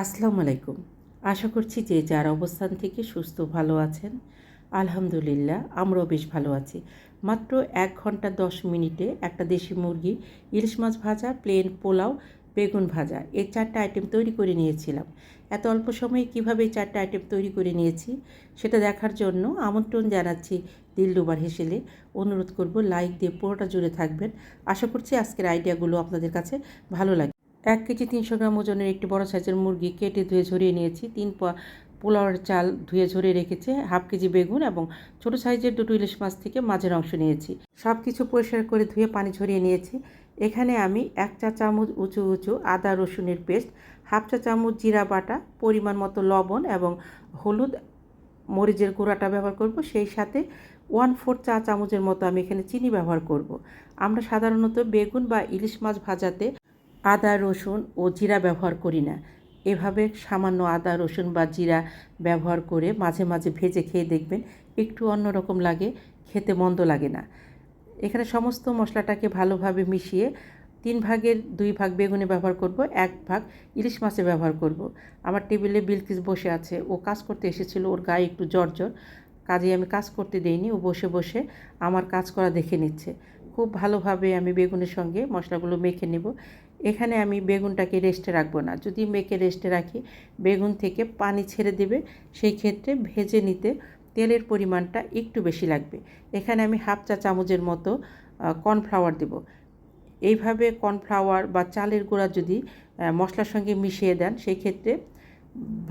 আসসালামু আলাইকুম। আশা করছি যে যার অবস্থান থেকে সুস্থ ভালো আছেন, আলহামদুলিল্লাহ আমরাও বেশ ভালো আছি। মাত্র এক ঘণ্টা দশ মিনিটে একটা দেশি মুরগি, ইলিশ মাছ ভাজা প্লেন পোলাও, বেগুন ভাজা এই চারটা আইটেম তৈরি করে নিয়েছিলাম। এত অল্প সময়ে কীভাবে এই চারটা আইটেম তৈরি করে নিয়েছি সেটা দেখার জন্য আমন্ত্রণ জানাচ্ছি দিলডুবার হেসেলে। অনুরোধ করব লাইক দিয়ে পুরোটা জুড়ে থাকবেন। আশা করছি আজকের আইডিয়াগুলো আপনাদের কাছে ভালো লাগে। এক কেজি তিনশো গ্রাম ওজনের একটি বড় সাইজের মুরগি কেটে ধুয়ে ঝরিয়ে নিয়েছি। তিন পোলাওয়ের চাল ধুয়ে ঝরিয়ে রেখেছে, হাফ কেজি বেগুন এবং ছোটো সাইজের দুটো ইলিশ মাছ থেকে মাঝের অংশ নিয়েছি। সব কিছু পরিষ্কার করে ধুয়ে পানি ঝরিয়ে নিয়েছি। এখানে আমি এক চা চামচ উঁচু উঁচু আদা রসুনের পেস্ট, হাফ চা চামচ জিরা বাটা, পরিমাণ মতো লবণ এবং হলুদ মরিচের গুঁড়াটা ব্যবহার করব। সেই সাথে ওয়ান ফোর চা চামচের মতো আমি এখানে চিনি ব্যবহার করব। আমরা সাধারণত বেগুন বা ইলিশ মাছ ভাজাতে আদা, রসুন ও জিরা ব্যবহার করি না। এভাবে সামান্য আদা, রসুন বা জিরা ব্যবহার করে মাঝে মাঝে ভেজে খেয়ে দেখবেন একটু অন্যরকম লাগে, খেতে মন্দ লাগে না। এখানে সমস্ত মশলাটাকে ভালোভাবে মিশিয়ে তিন ভাগের দুই ভাগ বেগুনে ব্যবহার করব, এক ভাগ ইলিশ মাছে ব্যবহার করব। আমার টেবিলে বিলকিস বসে আছে, ও কাজ করতে এসেছিল, ওর গায়ে একটু জ্বর জ্বর। কাজে আমি কাজ করতে দেইনি, ও বসে বসে আমার কাজ করা দেখে নিচ্ছে। খুব ভালোভাবে আমি বেগুনের সঙ্গে মশলাগুলো মেখে নেব। এখানে আমি বেগুনটাকে রেস্টে রাখব না। যদি মেখে রেস্টে রাখি, বেগুন থেকে পানি ছেড়ে দেবে, সেই ক্ষেত্রে ভেজে নিতে তেলের পরিমাণটা একটু বেশি লাগবে। এখানে আমি হাফ চা চামচের মতো কর্নফ্লাওয়ার দেব। এইভাবে কর্নফ্লাওয়ার বা চালের গুঁড়া যদি মশলার সঙ্গে মিশিয়ে দেন, সেই ক্ষেত্রে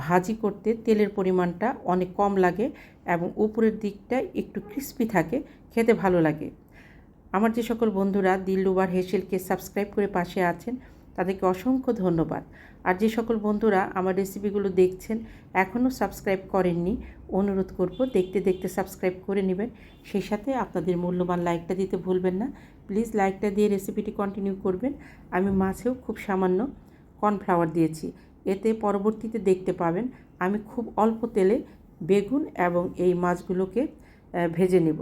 ভাজি করতে তেলের পরিমাণটা অনেক কম লাগে এবং উপরের দিকটা একটু ক্রিস্পি থাকে, খেতে ভালো লাগে। আমার যে সকল বন্ধুরা দিল্লুবার হেসেলকে সাবস্ক্রাইব করে পাশে আছেন, তাদেরকে অসংখ্য ধন্যবাদ। আর যে সকল বন্ধুরা আমার রেসিপিগুলো দেখছেন, এখনও সাবস্ক্রাইব করেননি, অনুরোধ করব দেখতে দেখতে সাবস্ক্রাইব করে নেবেন। সেই সাথে আপনাদের মূল্যবান লাইকটা দিতে ভুলবেন না। প্লিজ লাইকটা দিয়ে রেসিপিটি কন্টিনিউ করবেন। আমি মাছেও খুব সামান্য কর্নফ্লাওয়ার দিয়েছি। এতে পরবর্তীতে দেখতে পাবেন, আমি খুব অল্প তেলে বেগুন এবং এই মাছগুলোকে ভেজে নেব।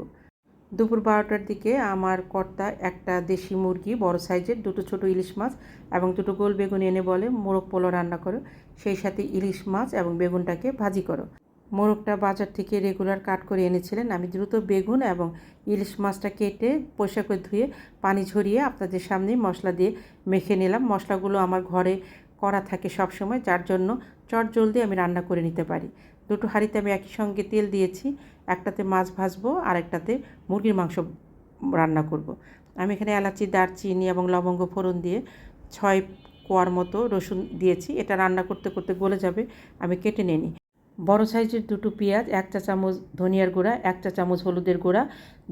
দুপুর বারোটার দিকে আমার কর্তা একটা দেশি মুরগি, বড় সাইজের, দুটো ছোট ইলিশ মাছ এবং দুটো গোল বেগুন এনে বলে, মোরগ পোলো রান্না করো। সেই সাথে ইলিশ মাছ এবং বেগুনটাকে ভাজি করো। মোরগটা বাজার থেকে রেগুলার কাট করে এনেছিলেন। আমি দ্রুত বেগুন এবং ইলিশ মাছটা কেটে পয়সা করে ধুয়ে পানি ঝরিয়ে আপনাদের সামনে মশলা দিয়ে মেখে নিলাম। মশলাগুলো আমার ঘরে করা থাকে সব সময় যার জন্য চট জলদি আমি রান্না করে নিতে পারি। দুটো হাঁড়িতে আমি একই সঙ্গে তেল দিয়েছি। একটাতে মাছ ভাজবো আর একটাতে মুরগির মাংস রান্না করব। আমি এখানে এলাচি, দারচিনি এবং লবঙ্গ ফোড়ন দিয়ে ছয় কোয়ার মতো রসুন দিয়েছি। এটা রান্না করতে করতে গলে যাবে, আমি কেটে নিই। বড় সাইজের দুটো পেঁয়াজ, এক চা চামচ ধনিয়ার গুঁড়া, এক চা চামচ হলুদের গুঁড়া,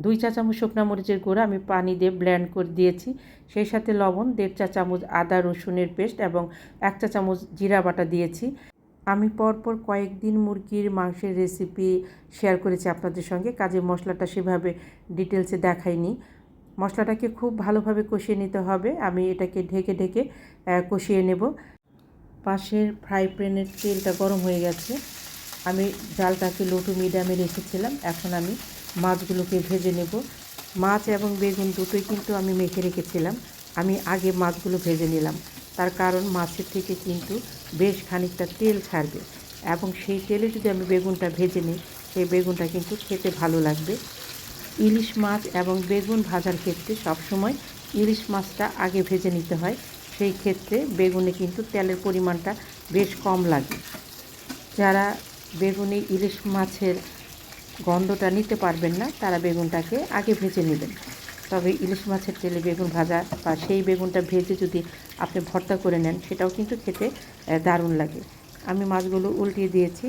দুই চা চামচ শুকনা মরিচের গুঁড়া আমি পানি দিয়ে ব্ল্যান্ড করে দিয়েছি। সেই সাথে লবণ, দেড় চা চামচ আদা রসুনের পেস্ট এবং এক চা চামচ জিরা বাটা দিয়েছি। আমি পরপর কয়েকদিন মুরগির মাংসের রেসিপি শেয়ার করেছি আপনাদের সঙ্গে। কাজে মশলাটা সেভাবে ডিটেলসে দেখাইনি। মশলাটাকে খুব ভালোভাবে কষিয়ে নিতে হবে। আমি এটাকে ঢেকে ঢেকে কষিয়ে নেব। পাশের ফ্রাই প্যানের তেলটা গরম হয়ে গেছে। আমি জালটাকে লো টু মিডিয়ামে রেখেছিলাম। এখন আমি মাছগুলোকে ভেজে নেব। মাছ এবং বেগুন দুটোই কিন্তু আমি মেখে রেখেছিলাম। আমি আগে মাছগুলো ভেজে নিলাম। তার কারণ মাছের থেকে কিন্তু বেশ খানিকটা তেল ছাড়বে এবং সেই তেলে যদি আমি বেগুনটা ভেজে নিই, সেই বেগুনটা কিন্তু খেতে ভালো লাগবে। ইলিশ মাছ এবং বেগুন ভাজার ক্ষেত্রে সবসময় ইলিশ মাছটা আগে ভেজে নিতে হয়। সেই ক্ষেত্রে বেগুনে কিন্তু তেলের পরিমাণটা বেশ কম লাগে। যারা বেগুনে ইলিশ মাছের গন্ধটা নিতে পারবেন না, তারা বেগুনটাকে আগে ভেজে নেবেন। তবে ইলিশ মাছের তেলে বেগুন ভাজা বা সেই বেগুনটা ভেজে যদি আপনি ভর্তা করে নেন, সেটাও কিন্তু খেতে দারুণ লাগে। আমি মাছগুলো উল্টিয়ে দিয়েছি।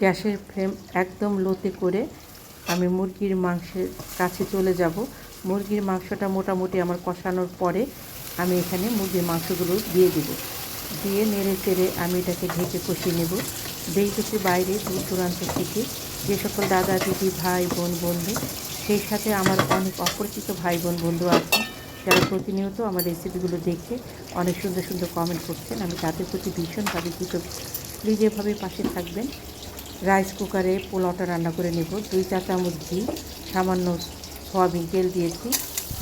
গ্যাসের ফ্লেম একদম লোতে করে আমি মুরগির মাংসের কাছে চলে যাব। মুরগির মাংসটা মোটামুটি আমার কষানোর পরে আমি এখানে মুরগির মাংসগুলো দিয়ে দেব। দিয়ে নেড়ে চেড়ে আমি এটাকে ঢেকে কষিয়ে নেব। দেখতেছি বাইরে দূর দূরান্ত থেকে যে সকল দাদা, দিদি, ভাই, বোন, বন্ধু সেই সাথে আমার অনেক অপরিচিত ভাই বোন বন্ধু আছে, যারা প্রতিনিয়ত আমার রেসিপিগুলো দেখে অনেক সুন্দর সুন্দর কমেন্ট করছেন। আমি তাদের প্রতি ভীষণভাবে কৃতজ্ঞ। প্লিজ এভাবে পাশে থাকবেন রাইস কুকারে পোলাওটা রান্না করে নেব। দুই চা চামচ ঘি, সামান্য সোয়াবিন তেল দিয়েছি।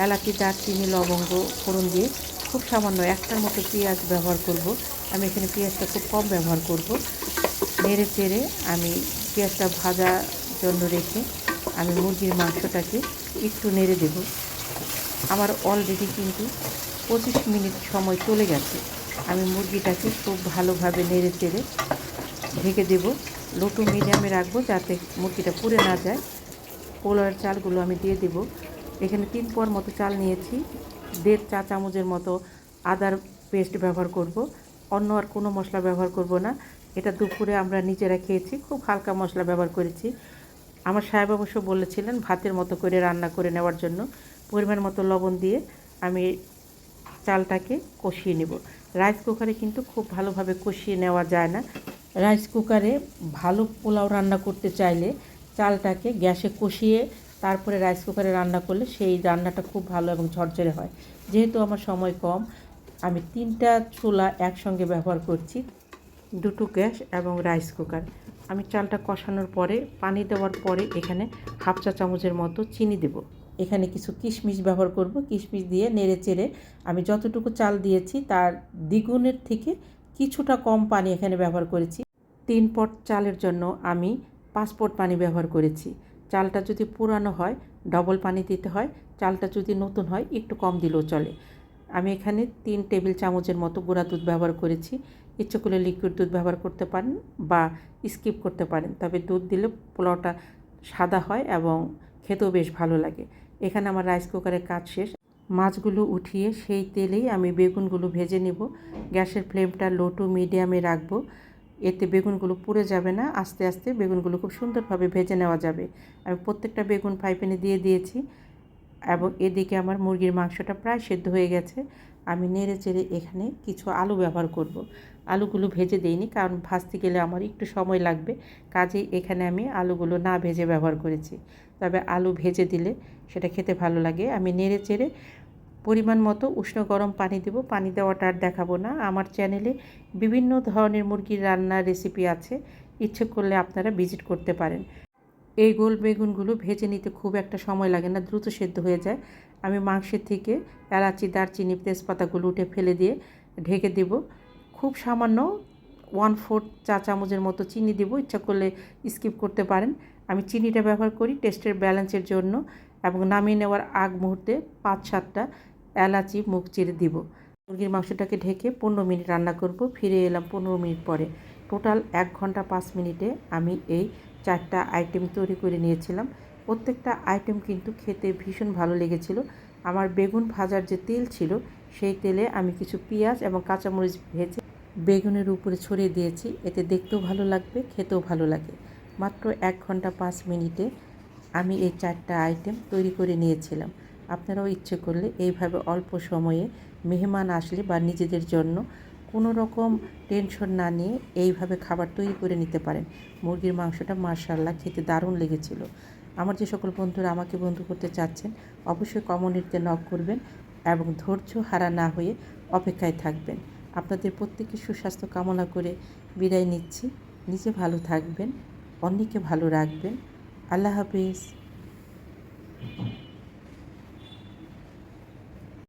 এলাচি, দারচিনি, লবঙ্গ, ফোড়ন দিয়ে খুব সামান্য একটার মতো পেঁয়াজ ব্যবহার করব। আমি এখানে পেঁয়াজটা খুব কম ব্যবহার করব। নেড়ে চেড়ে আমি পেঁয়াজটা ভাজার জন্য রেখে আমি মুরগির মাংসটাকে একটু নেড়ে দেব। আমার অলরেডি কিন্তু পঁচিশ মিনিট সময় চলে গেছে। আমি মুরগিটাকে খুব ভালোভাবে নেড়ে চেড়ে ঢেকে দেব। লো টু মিডিয়ামে রাখব যাতে মুরগিটা পুড়ে না যায়। পোলাওয়ের চালগুলো আমি দিয়ে দেব। এখানে তিন পর মতো চাল নিয়েছি। দেড় চা চামচের মতো আদার পেস্ট ব্যবহার করব। অন্য আর কোনো মশলা ব্যবহার করব না। এটা দুপুরে আমরা নিজেরা খেয়েছি। খুব হালকা মশলা ব্যবহার করেছি। আমার সাহেব অবশ্য বলেছিলেন ভাতের মতো করে রান্না করে নেওয়ার জন্য। পরিমাণ মতো লবণ দিয়ে আমি চালটাকে কষিয়ে নেব। রাইস কুকারে কিন্তু খুব ভালোভাবে কষিয়ে নেওয়া যায় না। রাইস কুকারে ভালো পোলাও রান্না করতে চাইলে চালটাকে গ্যাসে কষিয়ে তারপরে রাইস কুকারে রান্না করলে সেই রান্নাটা খুব ভালো এবং ঝরঝরে হয়। যেহেতু আমার সময় কম, আমি তিনটা চুলা একসঙ্গে ব্যবহার করছি। দুটো গ্যাস এবং রাইস কুকার। আমি চালটা কষানোর পরে, পানি দেওয়ার পরে এখানে হাফ চা চামচের মতো চিনি দেব। এখানে কিছু কিশমিশ ব্যবহার করব। কিশমিশ দিয়ে নেড়ে চেড়ে আমি যতটুকু চাল দিয়েছি, তার দ্বিগুণের থেকে কিছুটা কম পানি এখানে ব্যবহার করেছি। তিন পট চালের জন্য আমি পাঁচ পট পানি ব্যবহার করেছি। চালটা যদি পুরানো হয়, ডবল পানি দিতে হয়। চালটা যদি নতুন হয়, একটু কম দিলেও চলে। আমি এখানে তিন টেবিল চামচের মতো গুঁড়া দুধ ব্যবহার করেছি। ইচ্ছে করলে লিকুইড দুধ ব্যবহার করতে পারেন বা স্কিপ করতে পারেন। তবে দুধ দিলে পোলাওটা সাদা হয় এবং খেতেও বেশ ভালো লাগে। এখানে আমার রাইস কুকারের কাজ শেষ। মাছগুলো উঠিয়ে সেই তেলেই আমি বেগুনগুলো ভেজে নেব। গ্যাসের ফ্লেমটা লো টু মিডিয়ামে রাখব। এতে বেগুনগুলো পুড়ে যাবে না। আস্তে আস্তে বেগুনগুলো খুব সুন্দরভাবে ভেজে নেওয়া যাবে। আমি প্রত্যেকটা বেগুন ফ্রাই প্যানে দিয়ে দিয়েছি এবং এদিকে আমার মুরগির মাংসটা প্রায় সেদ্ধ হয়ে গেছে। আমি নেড়ে চেড়ে এখানে কিছু আলু ব্যবহার করব। আলুগুলো ভেজে দিইনি, কারণ ভাজতে গেলে আমার একটু সময় লাগবে। কাজেই এখানে আমি আলুগুলো না ভেজে ব্যবহার করেছি। তবে আলু ভেজে দিলে সেটা খেতে ভালো লাগে। আমি নেড়ে চেড়ে পরিমাণ মতো উষ্ণ গরম পানি দেব। পানি দেওয়াটা আর দেখাবো না। আমার চ্যানেলে বিভিন্ন ধরনের মুরগির রান্নার রেসিপি আছে। ইচ্ছে করলে আপনারা ভিজিট করতে পারেন। এই গোল বেগুনগুলো ভেজে নিতে খুব একটা সময় লাগে না, দ্রুত সেদ্ধ হয়ে যায়। আমি মাংসের থেকে এলাচি, দারচিনি, তেজপাতাগুলো উঠে ফেলে দিয়ে ঢেকে দেব। খুব সামান্য ওয়ান ফোর্থ চা চামচের মতো চিনি দেবো, ইচ্ছা করলে স্কিপ করতে পারেন। আমি চিনিটা ব্যবহার করি টেস্টের ব্যালেন্সের জন্য এবং নামিয়ে নেওয়ার আগ মুহূর্তে পাঁচ সাতটা এলাচি মুখ চিরে দিব। মুরগির মাংসটাকে ঢেকে পনেরো মিনিট রান্না করব। ফিরে এলাম পনেরো মিনিট পরে। টোটাল এক ঘণ্টা পাঁচ মিনিটে আমি এই চারটা আইটেম তৈরি করে নিয়েছিলাম। প্রত্যেকটা আইটেম কিন্তু খেতে ভীষণ ভালো লেগেছিল। আমার বেগুন ভাজার যে তেল ছিল, সেই তেলে আমি কিছু পেঁয়াজ এবং কাঁচামরিচ ভেজে বেগুনের উপরে ছড়িয়ে দিয়েছি। এতে দেখতেও ভালো লাগবে, খেতেও ভালো লাগে। মাত্র এক ঘণ্টা পাঁচ মিনিটে আমি এই চারটা আইটেম তৈরি করে নিয়েছিলাম। আপনারাও ইচ্ছে করলে এইভাবে অল্প সময়ে মেহমান আসলে বা নিজেদের জন্য কোনো রকম টেনশন না নিয়ে এইভাবে খাবার তৈরি করে নিতে পারেন। মুরগির মাংসটা মার্শাল্লাহ খেতে দারুণ লেগেছিল। আমার যে সকল বন্ধুরা আমাকে বন্ধু করতে চাচ্ছেন, অবশ্যই কমনিতে নক করবেন এবং ধৈর্য হারা না হয়ে অপেক্ষায় থাকবেন। আপনাদের প্রত্যেকের সুস্বাস্থ্য কামনা করে বিদায় নিচ্ছি। নিজে ভালো থাকবেন, অন্যকে ভালো রাখবেন। আল্লাহ হাফিজ।